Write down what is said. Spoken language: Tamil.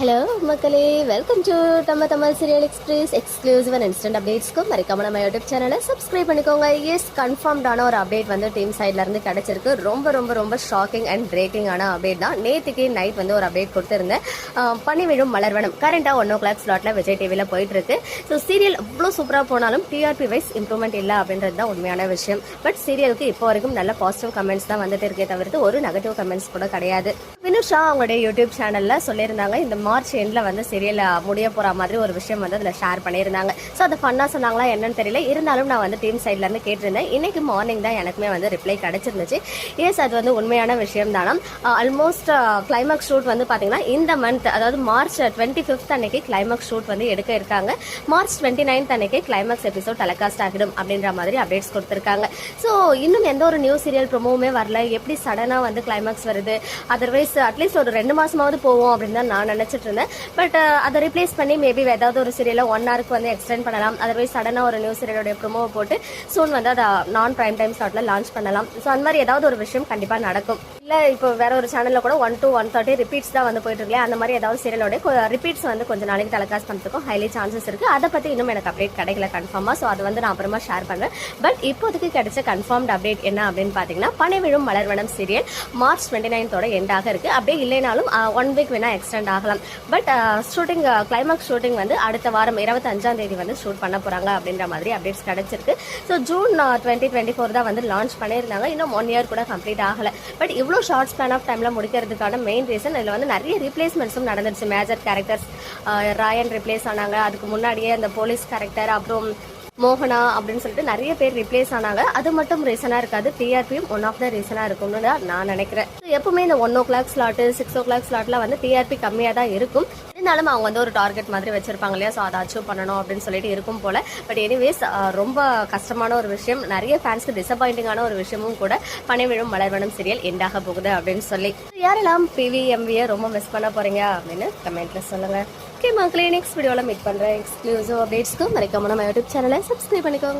ஹலோ மக்களே. வெல்கம் டு நம்ம Tamil serial express exclusive and instant அப்டேட்ஸ்க்கும் மறக்காம நம்ம யூடியூப் சேனலை சப்ஸ்கிரைப் பண்ணிக்கோங்க. எஸ் கன்ஃபார்ம்டான ஒரு அப்டேட் வந்து டீம் சைட்ல இருந்து கிடைச்சிருக்கு. ரொம்ப ரொம்ப ரொம்ப ஷாக்கிங் அண்ட் பிரேக்கிங்கான அப்டேட் தான். நேற்றுக்கு நைட் வந்து ஒரு அப்டேட் கொடுத்துருந்தேன். பனிவிழும் மலர்வனம். கரண்டாக ஒன் ஓ கிளாக் ஸ்லாட்ல விஜய் டிவியில் போயிட்டு இருக்கு ஸோ சீரியல் அவ்வளோ சூப்பராக போனாலும் டிஆர்பி வைஸ் இம்ப்ரூவ்மெண்ட் இல்லை அப்படின்றது தான் உண்மையான விஷயம். பட் சீரியலுக்கு இப்போ வரைக்கும் நல்ல பாசிட்டிவ் கமெண்ட்ஸ் தான் வந்துட்டு இருக்கே தவிர்த்து ஒரு நெகட்டிவ் கமெண்ட்ஸ் கூட கிடையாது. வினுஷா அவங்களுடைய யூடியூப் சேனல்ல சொல்லியிருந்தாங்க இந்த மார்ச் எண்டில் வந்து சீரியல் முடிய போகிற மாதிரி ஒரு விஷயம் வந்து அதில் ஷேர் பண்ணியிருந்தாங்க. ஸோ அதை ஃபன்னாக சொன்னாங்களா என்னன்னு தெரியல. இருந்தாலும் நான் வந்து டீம் சைட்லேருந்து கேட்டிருந்தேன். இன்னைக்கு மார்னிங் தான் எனக்குமே வந்து ரிப்ளை கிடச்சிருந்துச்சு. எஸ் அது வந்து உண்மையான விஷயம் தானா? ஆல்மோஸ்ட் கிளைமேக்ஸ் ஷூட் வந்து பார்த்தீங்கன்னா இந்த மந்த் அதாவது மார்ச் டுவெண்ட்டி ஃபிஃப்த் அன்னைக்கு கிளைமாக்ஸ் ஷூட் வந்து எடுக்க இருக்காங்க. மார்ச் டுவெண்ட்டி நைன்த் அன்னைக்கு கிளைமாக்ஸ் எபிசோட் டெலகாஸ்ட் ஆகிடும் அப்படின்ற மாதிரி அப்டேட்ஸ் கொடுத்துருக்காங்க. ஸோ இன்னும் எந்த ஒரு நியூ சீரியல் ப்ரொமோவுமே வரல. எப்படி சடனாக வந்து கிளைமேக்ஸ் வருது? அதர்வைஸ் அட்லீஸ்ட் ஒரு ரெண்டு மாதமாவது போவோம் அப்படின்னு தான் நான் நினைச்சிட்டு இருந்தேன். பட் uh, அதை ரீப்ளேஸ் பண்ணி மேபி ஏதாவது ஒரு சீரியலை ஒன் ஹவருக்கு வந்து எக்ஸ்டெண்ட் பண்ணலாம். அதர்வைஸ் சடனாக ஒரு நியூ சீரியலோட ப்ரொமோவை போட்டு சூன் வந்து அதை நான் பிரைம் டைம் ஸ்லாட்ல லான்ச் பண்ணலாம். ஸோ அந்த மாதிரி ஏதாவது ஒரு விஷயம் கண்டிப்பாக நடக்கும். இல்லை இப்போ வேற ஒரு சேனலில் கூட one two one thirty repeats தான் வந்து போயிட்டு இருக்கல அந்த மாதிரி ஏதாவது சீரியலோட ரிப்பீட்ஸ் வந்து கொஞ்சம் நாளைக்கு டெலிகாஸ்ட் பண்ணுறதுக்கும் ஹைலி சான்சஸ் இருக்கு. அதை பற்றி இன்னும் எனக்கு அப்டேட் கிடைக்கல கன்ஃபார்மாக ஸோ அது வந்து நான் அப்புறமா ஷேர் பண்ணுறேன் பட் இப்போதைக்கு கிடைச்ச கன்ஃபார்ம் அப்டேட் என்ன அப்படின்னு பார்த்தீங்கன்னா Panai Vizhum Malarvanam serial March twenty நைன்த்தோட எண்டாக இருக்கு. அப்படியே இல்லைனாலும் uh, ஒன் வீக் வேணா எக்ஸ்டெண்ட் ஆகலாம். பட் ஷூட்டிங் கிளைமாக்ஸ் ஷூட்டிங் வந்து அடுத்த வாரம் இருபத்தஞ்சாம் தேதி வந்து ஷூட் பண்ண போறாங்க அப்படின்ற மாதிரி அப்டேட்ஸ் கிடைச்சிருக்கு. So June twenty twenty four தான் வந்து லான்ச் பண்ணியிருந்தாங்க. இன்னும் ஒன் இயர் கூட கம்ப்ளீட் ஆகல. பட் இவ்வளோ ஷார்ட் ஸ்பேன் ஆஃப் டைம்ல முடிக்கிறதுக்கான மெயின் ரீசன் இதில் வந்து நிறைய ரீப்ளேஸ்மெண்ட்ஸும் நடந்துருச்சு. மேஜர் கேரக்டர்ஸ் ராயன் ரிப்ளேஸ் ஆனாங்க. அதுக்கு முன்னாடியே அந்த போலீஸ் கேரக்டர் அப்புறம் மோகனா அப்படின்னு சொல்லிட்டு நிறைய பேர் ரிப்ளேஸ் ஆனாங்க. அது மட்டும் ரீசனாக இருக்காது. டிஆர்பியும் ஒன் ஆஃப் த ரீசனாக இருக்கும்னு தான் நான் நினைக்கிறேன். எப்பவுமே இந்த one o'clock slot six o'clock ஸ்லாட்லாம் வந்து டிஆர்பி கம்மியாக தான் இருக்கும். இருந்தாலும் அவங்க வந்து ஒரு டார்கெட் மாதிரி வச்சிருப்பாங்க இல்லையா? ஸோ அதை அச்சீவ் பண்ணணும் அப்படின்னு சொல்லிட்டு இருக்கும் போல. பட் எனிவேஸ் ரொம்ப கஷ்டமான ஒரு விஷயம். நிறைய ஃபேன்ஸ்க்கு டிசப்பாயிண்டிங்கான ஒரு விஷயமும் கூட பனைவிழும் மலர்வனம் சீரியல் எண்டாக போகுது அப்படின்னு சொல்லி. யாரெல்லாம் பிவி எம்பியை ரொம்ப மிஸ் பண்ண போறீங்க அப்படின்னு கமெண்ட்ல சொல்லுங்க. ஓகே மக்களே நெக்ஸ்ட் வீடியோவில் மீட் பண்ணுறேன் எக்ஸ்க்ளூசிவ் அப்டேட்ஸ்க்கு மறைக்காம நம்ம யூடியூப் சேனலை சப்ஸ்கிரைப் பண்ணிக்கோங்க.